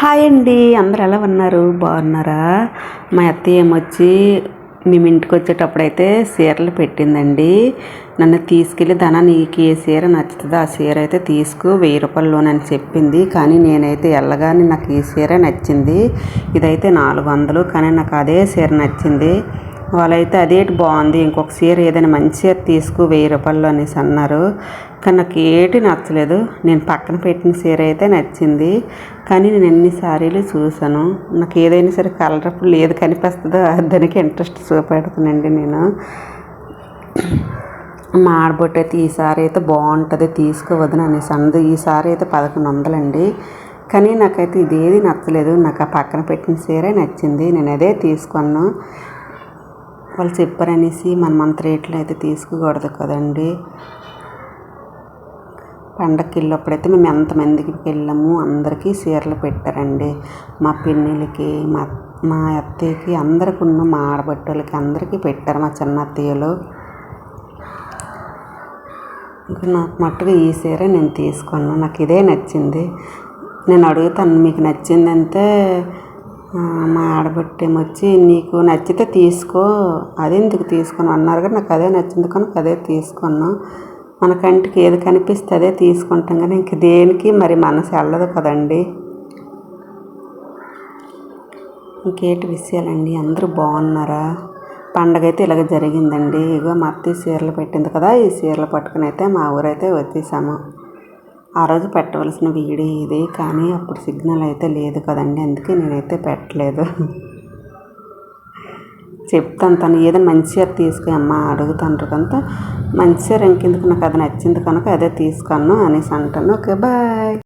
Hi అండి అందరు ఎలా ఉన్నారు? బాగున్నారా? మా అత్తయ్య ఏమొచ్చి మేము ఇంటికి వచ్చేటప్పుడు అయితే చీరలు పెట్టిందండి. నన్ను తీసుకెళ్ళి ధన నీకు ఏ చీర నచ్చుతుందో ఆ చీర అయితే తీసుకు వెయ్యి రూపాయల్లోనని చెప్పింది. కానీ నేనైతే వెళ్ళగానే నాకు ఈ చీర నచ్చింది. ఇదైతే నాలుగు వందలు కానీ నాకు అదే చీర నచ్చింది. వాళ్ళైతే అదేటి బాగుంది. ఇంకొక చీర ఏదైనా మంచి చీర తీసుకు వెయ్యి రూపాయలు అనేసి అన్నారు. కానీ నాకు ఏటి నచ్చలేదు. నేను పక్కన పెట్టిన చీర అయితే నచ్చింది. కానీ నేను ఎన్ని సారీలు చూసాను నాకు ఏదైనా సరే కలర్ అప్పుడు ఏది కనిపిస్తుందో దానికి ఇంట్రెస్ట్ చూపెడుతానండి నేను. మా ఆడబొట్టు అయితే ఈ సారీ అయితే బాగుంటుంది తీసుకోవద్దని అనేసి అంది. ఈ సారీ అయితే పదకొండు వందలండి. కానీ నాకైతే ఇదేది నచ్చలేదు. నాకు ఆ పక్కన పెట్టిన చీరే నచ్చింది. నేను అదే తీసుకున్నాను. వాళ్ళు చెప్పారనేసి మనం అంత రేట్లు అయితే తీసుకోకూడదు కదండి. పండగకి వెళ్ళినప్పుడైతే మేము ఎంతమందికి వెళ్ళాము అందరికీ చీరలు పెట్టారండి. మా పిన్నిలకి మా మా అత్తయ్యకి అందరికి ఉన్న మా ఆడబట్టలకి అందరికీ పెట్టారు మా చిన్న అత్తయ్యలు. ఇంకా నాకు మట్టుగా ఈ చీర నేను తీసుకున్నాను. నాకు ఇదే నచ్చింది. నేను అడుగుతాను మీకు నచ్చిందంటే మా ఆడబట్టేమొచ్చి నీకు నచ్చితే తీసుకో అదెందుకు తీసుకొని? అన్నారు కానీ నాకు అదే నచ్చింది కనుక అదే తీసుకున్నాను మన కంటికి ఏది కనిపిస్తే అదే తీసుకుంటాం కానీ ఇంక దేనికి మరి మనసు వెళ్ళదు కదండి. ఇంకేటి విషయాలండి? అందరూ బాగున్నారా? పండగ అయితే ఇలాగ జరిగిందండి. ఇగో మా అత్తయ్య చీరలు పెట్టింది కదా ఈ చీరలు పట్టుకుని అయితే మా ఊరైతే వచ్చేసాము. ఆ రోజు పెట్టవలసిన వీడియో ఇది కానీ అప్పుడు సిగ్నల్ అయితే లేదు కదండి. అందుకే నేనైతే పెట్టలేదు. చెప్తాను తను ఏదో మంచి చీర తీసుకు అమ్మ అడుగుతాను కనుక మంచి చీర ఇంకెందుకు? నాకు అది నచ్చింది కనుక అదే తీసుకున్నాను అనేసి అంటాను. Okay bye.